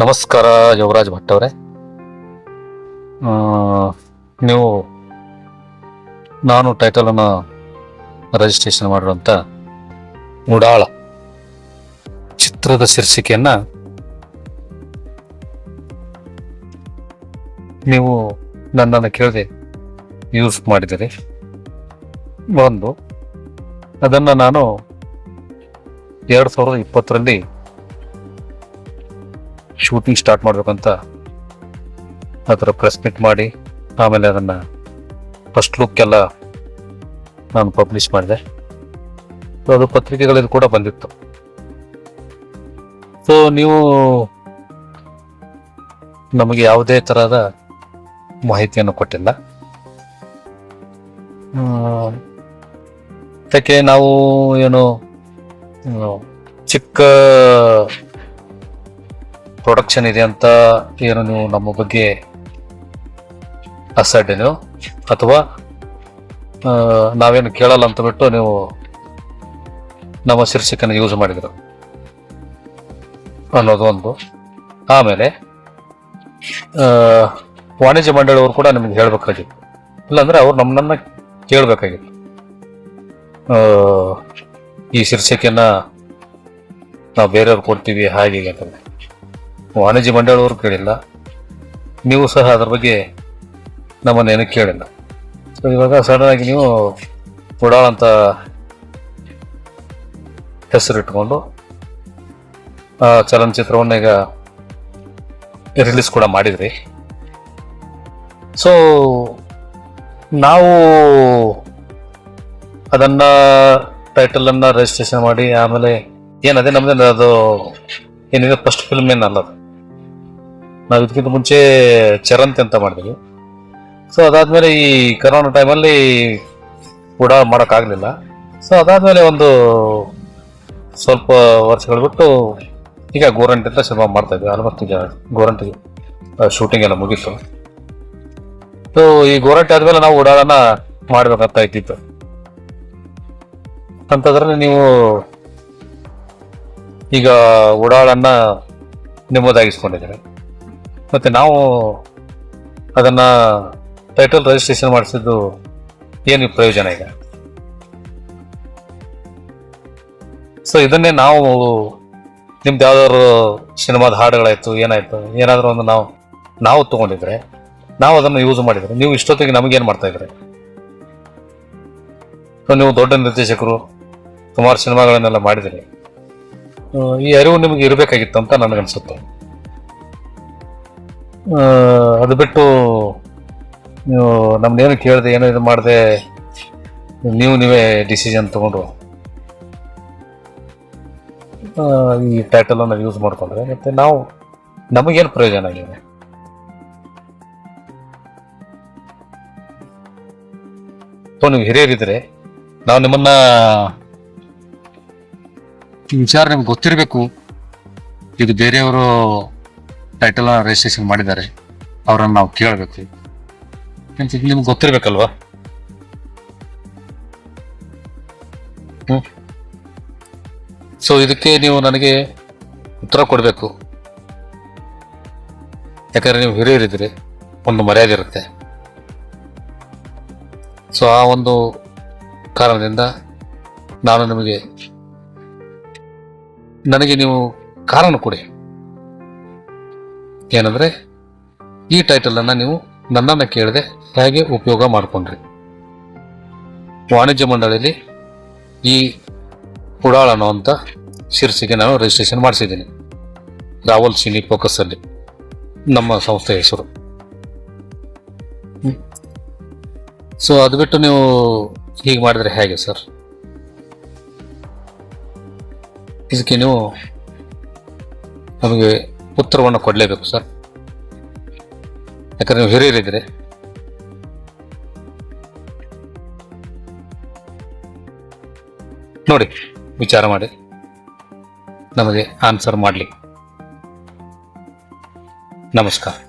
ನಮಸ್ಕಾರ ಯುವರಾಜ್ ಭಟ್ ಅವರೇ ನೀವು, ನಾನು ಟೈಟಲನ್ನು ರಿಜಿಸ್ಟ್ರೇಷನ್ ಮಾಡಿರುವಂಥ ಉಡಾಳ ಚಿತ್ರದ ಶೀರ್ಷಿಕೆಯನ್ನ ನೀವು ನನ್ನನ್ನು ಕೇಳದೆ ಯೂಸ್ ಮಾಡಿದಿರಿ ಒಂದು, ಅದನ್ನು ನಾನು ಎರಡು ಸಾವಿರದ ಇಪ್ಪತ್ತರಲ್ಲಿ ಶೂಟಿಂಗ್ ಸ್ಟಾರ್ಟ್ ಮಾಡಬೇಕಂತ ಅದರ ಪ್ರೆಸ್ ಮೀಟ್ ಮಾಡಿ ಆಮೇಲೆ ಅದನ್ನು ಫಸ್ಟ್ ಲುಕ್ ಎಲ್ಲ ನಾನು ಪಬ್ಲಿಷ್ ಮಾಡಿದೆ. ಸೊ ಅದು ಪತ್ರಿಕೆಗಳಲ್ಲಿ ಕೂಡ ಬಂದಿತ್ತು. ಸೊ ನೀವು ನಮಗೆ ಯಾವುದೇ ಥರದ ಮಾಹಿತಿಯನ್ನು ಕೊಟ್ಟಿಲ್ಲ. ಅದಕ್ಕೆ ನಾವು ಏನು ಚಿಕ್ಕ ಪ್ರೊಡಕ್ಷನ್ ಇದೆ ಅಂತ ಏನು ನೀವು ನಮ್ಮ ಬಗ್ಗೆ ಅಸಡ್ಡೆನೋ ಅಥವಾ ನಾವೇನು ಕೇಳಲ್ಲ ಅಂತ ಬಿಟ್ಟು ನೀವು ನಮ್ಮ ಶೀರ್ಷಿಕನ ಯೂಸ್ ಮಾಡಿದ್ರು ಅನ್ನೋದು ಒಂದು. ಆಮೇಲೆ ವಾಣಿಜ್ಯ ಮಂಡಳಿಯವರು ಕೂಡ ನಿಮ್ಗೆ ಹೇಳ್ಬೇಕಾಗಿತ್ತು. ಇಲ್ಲಾಂದ್ರೆ ಅವ್ರು ನಮ್ಮನ್ನ ಕೇಳಬೇಕಾಗಿತ್ತು. ಈ ಶೀರ್ಷಿಕೆಯನ್ನ ನಾವು ಬೇರೆಯವ್ರು ಕೊಡ್ತೀವಿ ಹಾಗೆ ಅಂತಂದ್ರೆ. ವಾಣಿಜ್ಯ ಮಂಡಳಿಯವರು ಕೇಳಿಲ್ಲ. ನೀವು ಸಹ ಅದ್ರ ಬಗ್ಗೆ ನಮ್ಮನ್ನೇನು ಕೇಳಿಲ್ಲ. ಸೊ ಇವಾಗ ಸಡನ್ ಆಗಿ ನೀವು ಉಡಾಳ್ ಅಂತ ಹೆಸರಿಟ್ಕೊಂಡು, ಆ ಚಲನಚಿತ್ರವನ್ನು ಈಗ ರಿಲೀಸ್ ಕೂಡ ಮಾಡಿದ್ರಿ. ಸೊ ನಾವು ಅದನ್ನ ಟೈಟಲನ್ನು ರಿಜಿಸ್ಟ್ರೇಷನ್ ಮಾಡಿ, ಆಮೇಲೆ ಏನದೇ ನಮ್ಮದೇ ಅದು ಏನಿದೆ ಫಸ್ಟ್ ಫಿಲ್ಮ್ ಏನಲ್ಲ ಅದು. ನಾವು ಇದಕ್ಕಿಂತ ಮುಂಚೆ ಚರಂತಿ ಅಂತ ಮಾಡಿದ್ವಿ ಸೊ ಅದಾದ್ಮೇಲೆ ಈ ಕರೋನಾ ಟೈಮಲ್ಲಿ ಕೂಡ ಮಾಡೋಕ್ಕಾಗಲಿಲ್ಲ. ಸೊ ಅದಾದ್ಮೇಲೆ ಒಂದು ಸ್ವಲ್ಪ ವರ್ಷಗಳು ಬಿಟ್ಟು ಈಗ ಗೋರಂಟಿ ಅಂತ ಸಿನಿಮಾ ಮಾಡ್ತಾ ಇದ್ವಿ ಆಲ್ಮೋಸ್ಟ್ ಈಗ ಗೋರಂಟಿ ಶೂಟಿಂಗ್ ಎಲ್ಲ ಮುಗೀತು. ಸೊ ಈ ಗೋರಂಟಿ ಆದ್ಮೇಲೆ ನಾವು ಉಡಾಳನ ಮಾಡ್ಬೇಕಂತ ಇದ್ದಿತ್ತು ಅಂತಂದ್ರೆ ನೀವು ಈಗ ಉಡಾಳನ್ನ ನಿಮ್ಮದಾಗಿಸ್ಕೊಂಡಿದ್ದೀರಿ ಮತ್ತೆ ನಾವು ಅದನ್ನ ಟೈಟಲ್ ರಿಜಿಸ್ಟ್ರೇಷನ್ ಮಾಡಿಸಿದ್ದು ಏನು ಪ್ರಯೋಜನ ಈಗ ಸೊ ಇದನ್ನೇ ನಾವು ನಿಮ್ದು ಯಾವ್ದಾದ್ರು ಸಿನಿಮಾದ ಹಾಡುಗಳಾಯಿತು, ಏನಾಯಿತು, ಏನಾದರೂ ಒಂದು ನಾವು ನಾವು ತಗೊಂಡಿದ್ರೆ, ನಾವು ಅದನ್ನು ಯೂಸ್ ಮಾಡಿದ್ರೆ, ನೀವು ಇಷ್ಟೊತ್ತಿಗೆ ನಮಗೇನು ಮಾಡ್ತಾ ಇದ್ರಿ? ಸೊ ನೀವು ದೊಡ್ಡ ನಿರ್ದೇಶಕರು, ಸುಮಾರು ಸಿನಿಮಾಗಳನ್ನೆಲ್ಲ ಮಾಡಿದಿರಿ. ಈ ಅರಿವು ನಿಮಗೆ ಇರಬೇಕಾಗಿತ್ತು ಅಂತ ನನಗನ್ಸುತ್ತೆ. ಅದು ಬಿಟ್ಟು ನೀವು ನಮ್ಮನ್ನೇನು ಕೇಳಿದೆ, ಏನೋ ಇದು ಮಾಡಿದೆ, ನೀವು ನೀವೇ ಡಿಸಿಷನ್ ತಗೊಂಡು. ಈ ಟೈಟಲನ್ನು ಯೂಸ್ ಮಾಡ್ಕೊಂಡ್ರೆ, ಮತ್ತು ನಾವು ನಮಗೇನು ಪ್ರಯೋಜನ ಆಗಿದೆ ಸೊ, ನೀವು ಹಿರಿಯರಿದ್ರೆ, ನಾವು ನಿಮ್ಮನ್ನ ವಿಚಾರ ನಿಮ್ಗೆ ಗೊತ್ತಿರಬೇಕು. ಇದು ಬೇರೆಯವರು ಟೈಟಲ್ ರಿಜಿಸ್ಟ್ರೇಷನ್ ಮಾಡಿದ್ದಾರೆ. ಅವರನ್ನು ನಾವು ಕೇಳಬೇಕು. ನಿಮ್ಗೆ ಗೊತ್ತಿರ್ಬೇಕಲ್ವಾ? ಸೊ ಇದಕ್ಕೆ ನೀವು ನನಗೆ ಉತ್ತರ ಕೊಡಬೇಕು. ಯಾಕಂದರೆ ನೀವು ಹಿರಿಯರಿದ್ರೆ ಒಂದು ಮರ್ಯಾದೆ ಇರುತ್ತೆ. ಸೊ ಆ ಒಂದು ಕಾರಣದಿಂದ ನಾನು ನಿಮಗೆ, ನನಗೆ ನೀವು ಕಾರಣ ಕೊಡಿ. ಏನಂದ್ರೆ, ಈ ಟೈಟಲ್ ಅನ್ನ ನೀವು ನನ್ನನ್ನು ಕೇಳದೆ ಹೇಗೆ ಉಪಯೋಗ ಮಾಡಿಕೊಂಡ್ರಿ. ವಾಣಿಜ್ಯ ಮಂಡಳಿಯಲ್ಲಿ ಈ ಉಡಾಳ್ ಅಂತ ಶೀರ್ಷಿಕೆ ನಾನು ರಿಜಿಸ್ಟ್ರೇಷನ್ ಮಾಡಿಸಿದ್ದೀನಿ. ರಾವಲ್ ಸಿನಿ ಫೋಕಸ್ ಅಲ್ಲಿ, ನಮ್ಮ ಸಂಸ್ಥೆ ಹೆಸರು. ಸೊ ಅದು ಬಿಟ್ಟು ನೀವು ಹೀಗೆ ಮಾಡಿದ್ರೆ ಹೇಗೆ ಸರ್? ಇದಕ್ಕೆ ನೀವು ನಮಗೆ ಉತ್ತರವನ್ನು ಕೊಡಲೇಬೇಕು ಸರ್. ಯಾಕಂದ್ರೆ ನೀವು ಹಿರಿಯರಿದ್ದೀರಿ. ನೋಡಿ ವಿಚಾರ ಮಾಡಿ. ನಮಗೆ ಆನ್ಸರ್ ಮಾಡಲಿ. ನಮಸ್ಕಾರ.